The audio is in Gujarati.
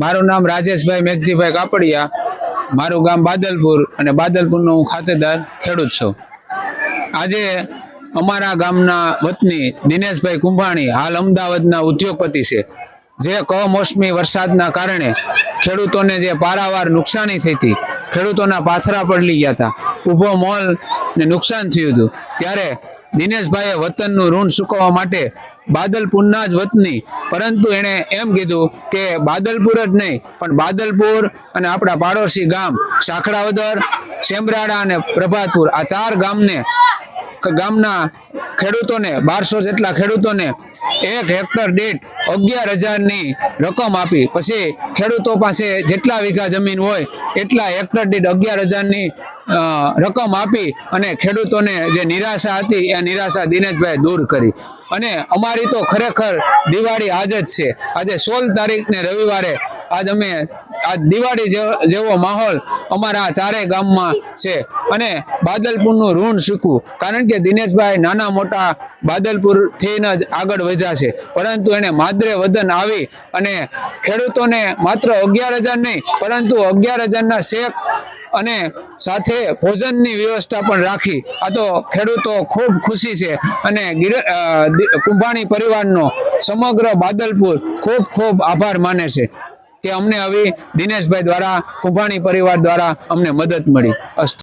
મારું નામ રાજેશભાઈ મેઘજીભાઈ કાપડિયા. મારું ગામ બાદલપુર અને બાદલપુરનો હું ખાતેદાર ખેડૂત છું. આજે અમારા ગામના વતની દિનેશભાઈ કુંભાણી હાલ અમદાવાદના ઉદ્યોગપતિ છે. જે કમોસમી વરસાદના કારણે ખેડૂતોને જે પારાવાર નુકસાની થઈ હતી, ખેડૂતોના પાથરા પડલી ગયા હતા. ઊભો મોલ ને નુકસાન થયું હતું. ત્યારે દિનેશભાઈએ વતનનું ઋણ ચૂકવવા માટે બાદલપુરના જ વતની. પરંતુ એણે એમ કીધું કે બાદલપુર જ નહીં, પણ બાદલપુર અને આપણા પાડોશી ગામ સાખડાવદર શેમરાડા અને પ્રભાતપુર. આ ચાર ગામને, ગામના ખેડૂતોને, બારસો જેટલા ખેડૂતોને એક હેક્ટર દીઠ અગિયાર હજારની રકમ આપી. પછી ખેડૂતો પાસે જેટલા વીઘા જમીન હોય, એટલા હેક્ટર દીઠ અગિયાર હજારની રકમ આપી અને ખેડૂતોને જે નિરાશા હતી, એ નિરાશા દિનેશભાઈ દૂર કરી. અને અમારી તો ખરેખર દિવાળી આજ જ છે. આજે સોળ તારીખને રવિવારે આજ અમે આ દિવાળી જેવો- માહોલ અમારા આ ચારેય ગામમાં છે. અને બાદલપુરનું ઋણ શીખવું. કારણ કે દિનેશભાઈ નાના મોટા બાદલપુરથી જ આગળ વધ્યા છે. પરંતુ એને માદરે વદન આવી અને ખેડૂતોને માત્ર અગિયાર હજાર નહીં, પરંતુ અગિયાર હજારના શેક અને સાથે ભોજનની વ્યવસ્થા પણ રાખી. આ તો ખેડૂતો ખૂબ ખુશી છે અને કુંભાણી પરિવારનો સમગ્ર બાદલપુર ખૂબ ખૂબ આભાર માને છે. કે અમને આવી દિનેશભાઈ દ્વારા કુંભાણી પરિવાર દ્વારા અમને મદદ મળી. અસ્તુ